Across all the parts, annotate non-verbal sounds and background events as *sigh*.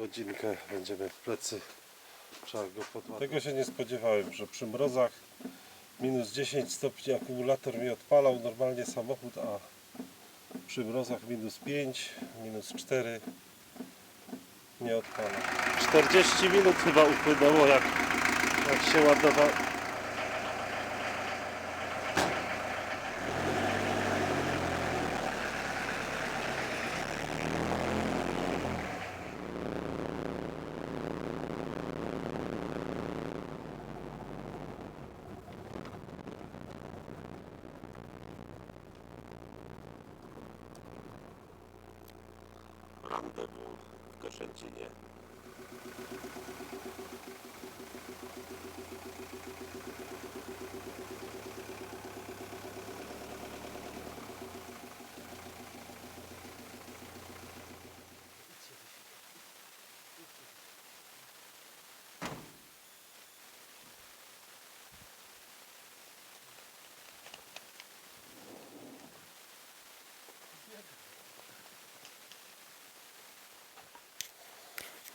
godzinkę będziemy w plecy. Trzeba go podładować. Tego się nie spodziewałem, że przy mrozach minus 10 stopni akumulator mi odpalał normalnie samochód, a przy mrozach minus 5, minus 4 nie odpala. 40 minut chyba upłynęło jak, jak się ładował. Randewu w Koszęcinie.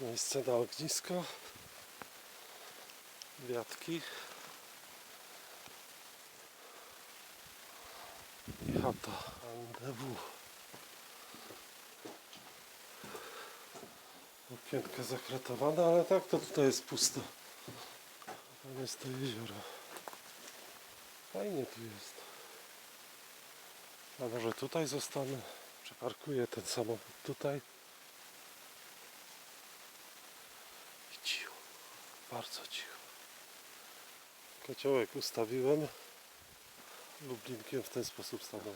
Miejsce na ognisko. Wiatki. I chata. Rendezvous. Okienka zakratowane, ale tak to tutaj jest pusto. Tam jest to jezioro. Fajnie tu jest. A może tutaj zostanę? Przeparkuję ten samochód tutaj. Kociołek ustawiłem. Lublinkiem w ten sposób stanąłem.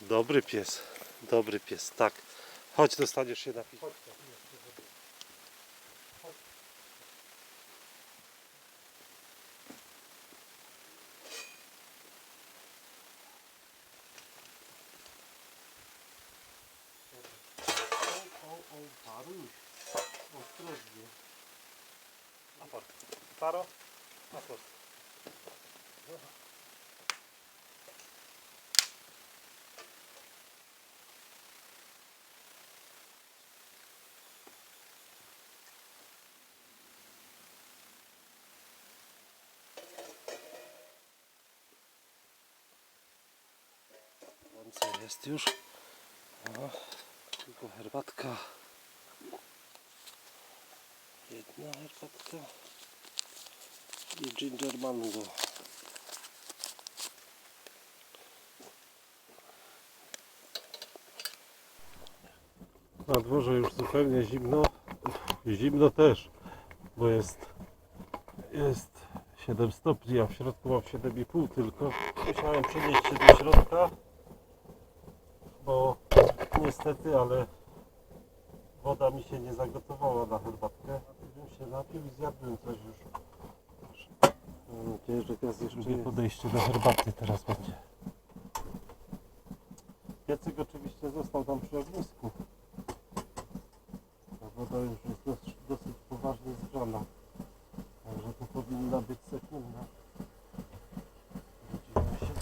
Dobry pies. Dobry pies. Tak. Chodź, dostaniesz się napić. O, Gorąco jest już. O, tylko herbatka. Jedna herbatka i ginger mango. Na dworze już zupełnie zimno. Zimno też, bo jest, jest 7 stopni, a w środku mam 7,5 tylko. Musiałem przenieść się do środka, niestety, ale woda mi się nie zagotowała na herbatkę. Bym się napił i zjadłem coś już. Mam nadzieję, że gaz jeszcze Drugie jest. podejście do herbaty teraz będzie. Piecyk oczywiście został tam przy ognisku. Ta woda już jest dosyć, dosyć poważnie zgrzana. Także to powinna być sekunda. Wrócimy się.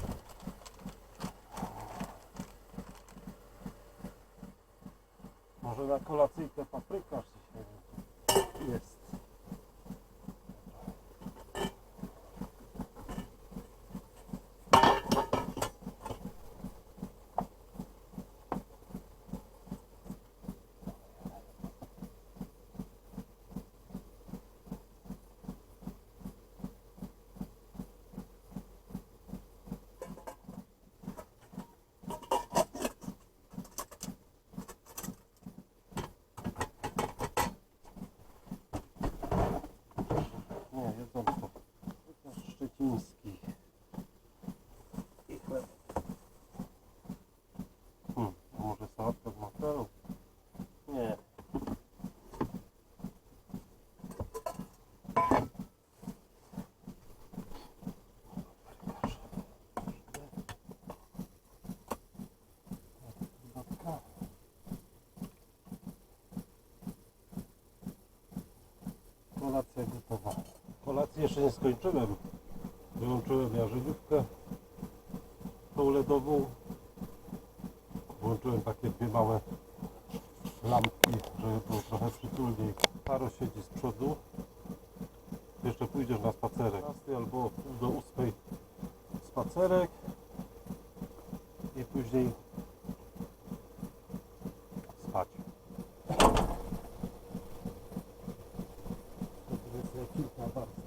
Może na kolacyjkę papryka się świeci. Jest. Nie, jedzonko. Łukasz Szczeciński. I chleb. Hmm, a może sałatka z makaron? Nie. Herbatka. Kolacja gotowa. Kolację jeszcze nie skończyłem. Wyłączyłem jarzeniówkę tą ledową. Włączyłem takie dwie małe lampki, żeby było trochę przytulniej. Paro siedzi z przodu. Jeszcze pójdziesz na spacerek. Albo do ósmej spacerek i później spać. To jest jak kilka warstw.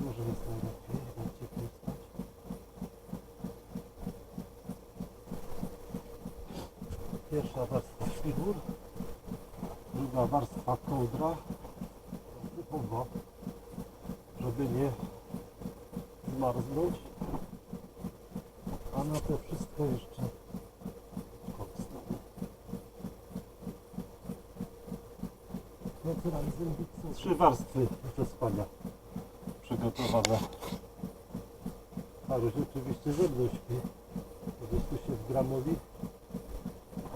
Może jest najlepiej, najcieplej spać. Pierwsza warstwa śpiwór, druga warstwa kołdra, żeby nie zmarznąć, a na to wszystko jeszcze są trzy warstwy do spania przygotowane. Paruś oczywiście ze mną śpi, po się wgramowi.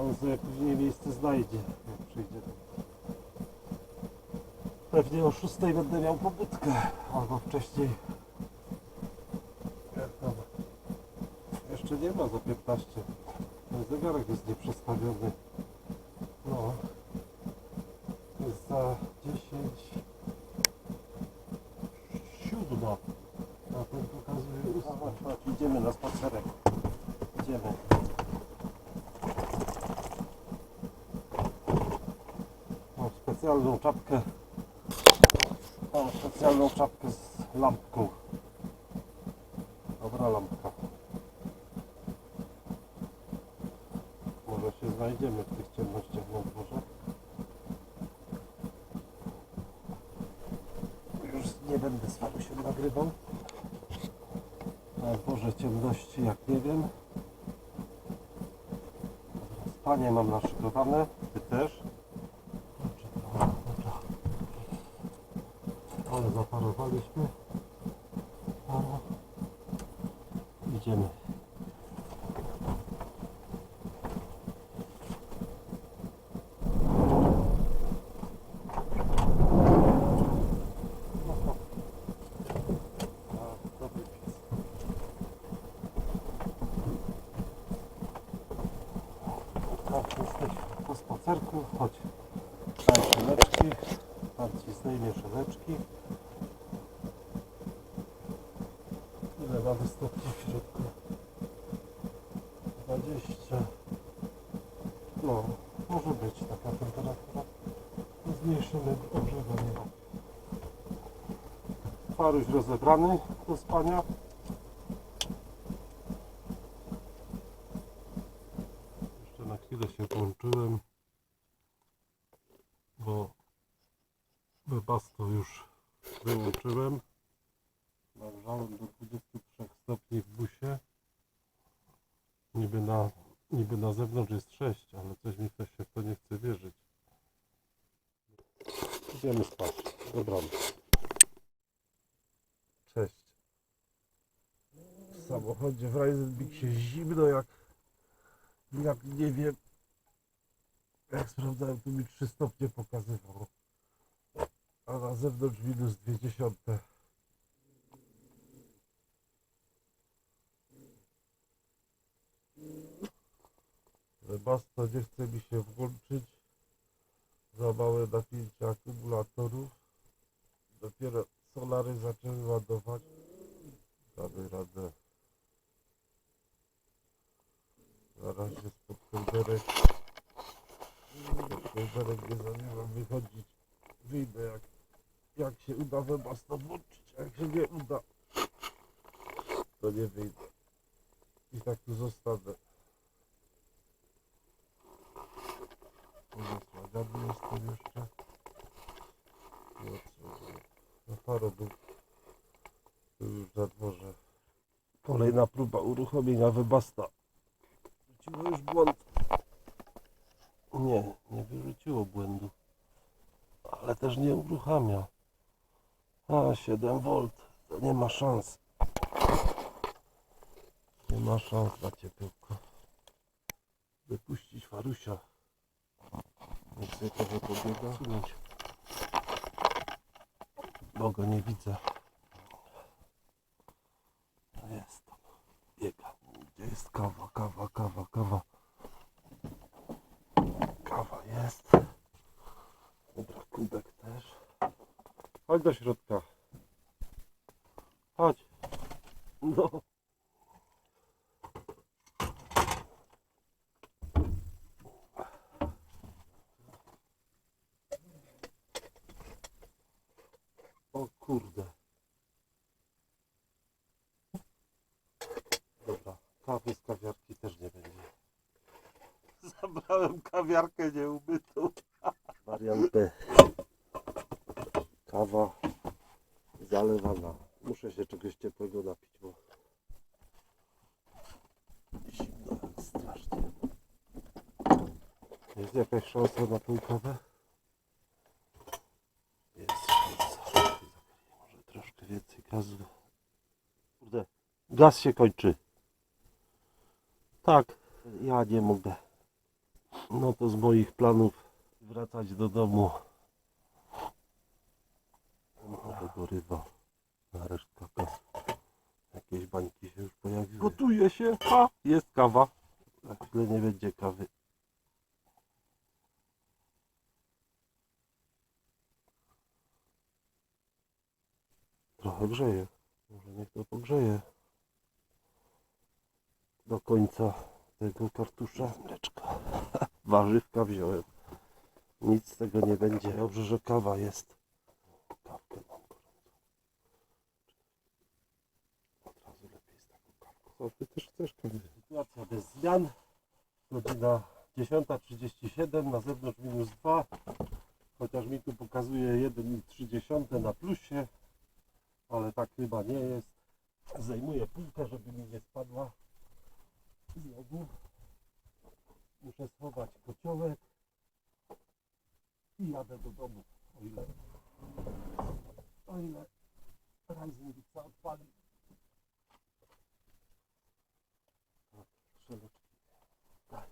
On sobie później miejsce znajdzie, jak przyjdzie. Pewnie o 6 będę miał pobudkę, albo wcześniej. Tam? Jeszcze nie ma za 15. Ten zegarek jest nieprzestawiony. No. Jest za 10. Siódma. A ten pokazuje ósma. Idziemy na spacerek. Idziemy. Mam specjalną czapkę. Mam specjalną czapkę z lampką. Dobra lampka. Może się znajdziemy w tych ciemnościach na dworze. Już nie będę z się nagrywał. Na dworze ciemności jak nie wiem. Dobra, Spanie mam naszykowane. Ty też. Dobrze, dobra, dobra. Ale zaparowaliśmy. Paro. Idziemy. A, dobry pies. Tak, jesteśmy po spacerku. Chodź. Daj szeleczki. Pan ci zdejmie szeleczki. Stopni w środku? 20. No, może być taka temperatura. Zmniejszymy ogrzewanie. Paruś rozebrany do spania. Jeszcze na chwilę się połączyłem, bo webasto już wyłączyłem. Nagrzałem do 23 stopni w busie. Niby na, niby na zewnątrz jest 6, ale coś mi też się w to nie chce wierzyć. Idziemy spać. Dobranoc. Cześć. W samochodzie w Reisenbixie zimno jak, jak nie wiem. Jak sprawdzałem, tu mi 3 stopnie pokazywało. A na zewnątrz minus 20. Webasto nie chce mi się włączyć. Za małe napięcie akumulatorów. Dopiero solary zaczęły ładować. Damy radę. Na razie spod kołderek. Spod kołderek nie zamierzam wychodzić. Wyjdę jak, jak się uda webasto włączyć. a Jak się nie uda, to nie wyjdę. I tak tu zostanę. Zasłaniany jestem jeszcze. No co, no paro był tu już na dworze. Kolejna próba uruchomienia wybasta. Wyrzuciło już błąd. Nie, nie wyrzuciło błędu. Ale też nie uruchamia. A, 7 V. To nie ma szans. Nie ma szans na ciepełko. Wypuścić Farusia. Niech sobie trochę pobiega. Bo go nie widzę. To jest tam. Biega. Gdzie jest kawa, kawa, kawa, kawa. Kawa jest. Dobra, kubek też. Chodź do środka. Kawy z kawiarki też nie będzie. Zabrałem kawiarkę nieumytą. Wariant B. Kawa zalewana. Muszę się czegoś ciepłego napić, bo zimno jak strasznie. Jest jakaś szansa na tą kawę? Jest szansa. Może troszkę więcej gazu. Kurde, gaz się kończy. Ja nie mogę. No to z moich planów wracać do domu. No, tego ryba. Na resztę gazu. Jakieś bańki się już pojawiły. Gotuje się. A, jest kawa. Za chwilę nie będzie kawy. Trochę grzeje. Może niech to pogrzeje. Do końca tego kartusza mleczka. *laughs* Warzywka wziąłem. Nic z tego nie będzie. Dobrze, że kawa jest. Kawkę mam gorącą. Od razu lepiej z taką kawką. O, ty też chcesz kawy. Sytuacja bez zmian. Godzina 10.37, na zewnątrz minus 2. Chociaż mi tu pokazuje 1,3 na plusie, ale tak chyba nie jest. Zajmuję półkę, żeby mi nie spadła. Znowu muszę schować kociołek i jadę do domu, o ile, o ile Ryzenbixa odpali. Tak.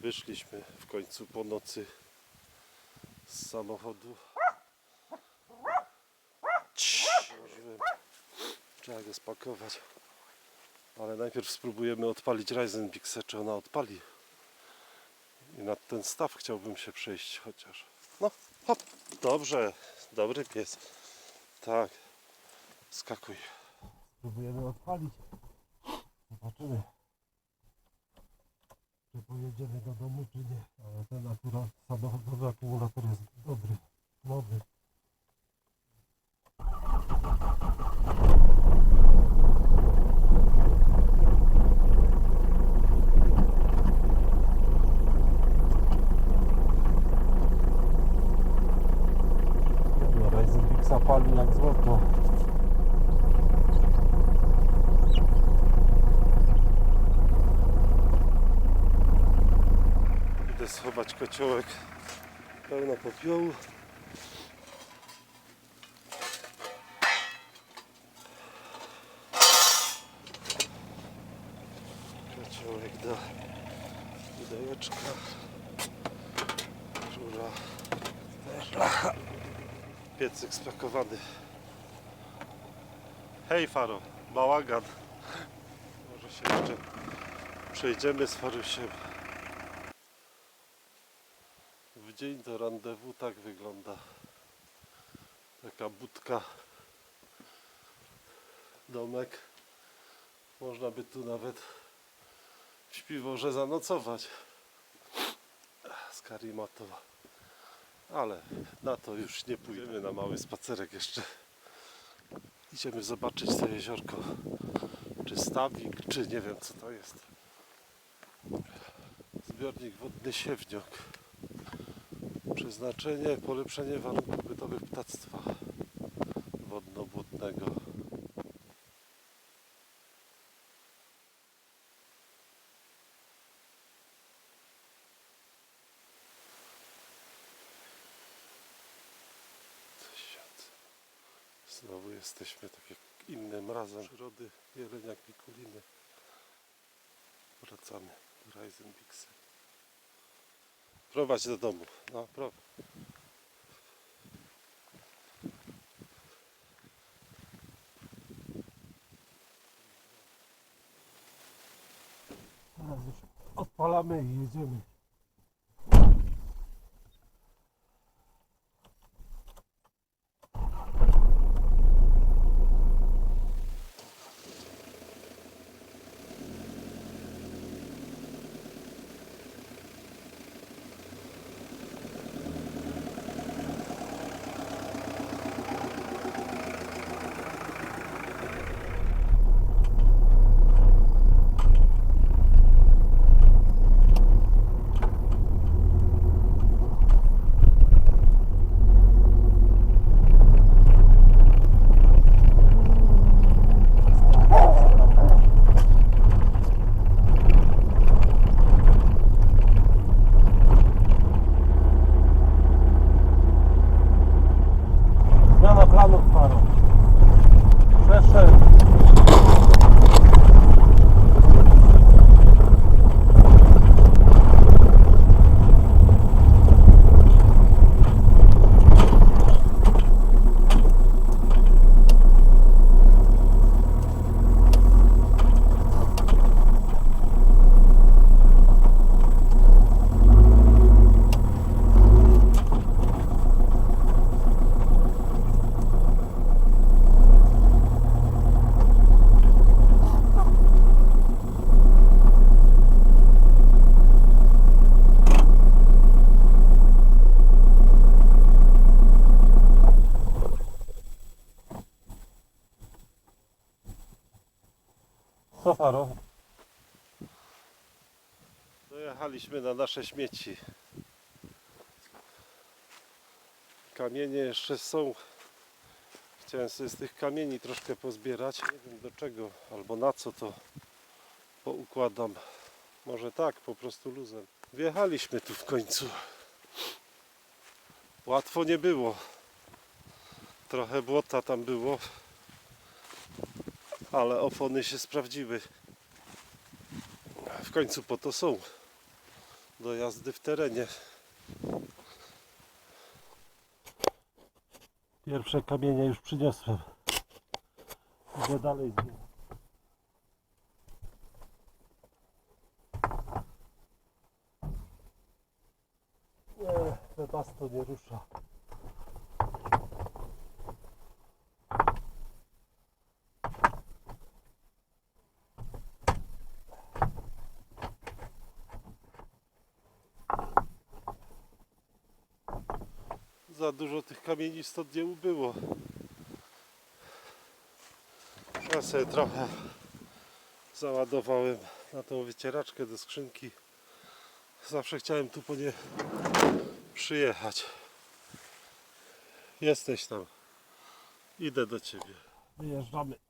Wyszliśmy w końcu po nocy z samochodu. Trzeba go spakować. Ale najpierw spróbujemy odpalić Ryzen Bixę, czy ona odpali. I nad ten staw chciałbym się przejść chociaż. No, hop. Dobrze, dobry pies. Tak. Skakuj. Spróbujemy odpalić. Zobaczymy. Czy pojedziemy do domu, czy nie. Ale ten akurat samochodowy akumulator jest dobry. Nowy. No, Ryzen Bixa pali jak złoto. Idę schować kociołek pełno popiołu. Kociołek do pudełeczka. Też. Piecyk spakowany. Hej Faro, bałagan. Może się jeszcze przejdziemy z Farusiem. W dzień do randewu tak wygląda taka budka, domek. Można by tu nawet w śpiworze zanocować z karimatą. Ale na to już nie pójdziemy na mały spacerek jeszcze. Idziemy zobaczyć to jeziorko. Czy stawik, czy nie wiem co to jest. Zbiornik wodny Siewniok. Przeznaczenie polepszenie warunków bytowych ptactwa wodno-błotnego. Tysiąc. Znowu jesteśmy tak jak innym razem przyrody Jeleniak Mikuliny. Wracamy do Ryzen Bixy. Prowadź do domu. No, prowadź. Odpalamy i jedziemy. Co Faro? Dojechaliśmy na nasze śmieci. Kamienie jeszcze są. Chciałem sobie z tych kamieni troszkę pozbierać. Nie wiem do czego albo na co to poukładam. Może tak, po prostu luzem. Wjechaliśmy tu w końcu. Łatwo nie było. Trochę błota tam było. Ale opony się sprawdziły. W końcu po to są. Do jazdy w terenie. Pierwsze kamienie już przyniosłem. Idę dalej z nim. Nie, nie rusza. Za dużo stąd nie ubyło. Ja sobie trochę załadowałem na tą wycieraczkę do skrzynki. Zawsze chciałem tu po nie przyjechać. Jesteś tam. Idę do ciebie. Wyjeżdżamy.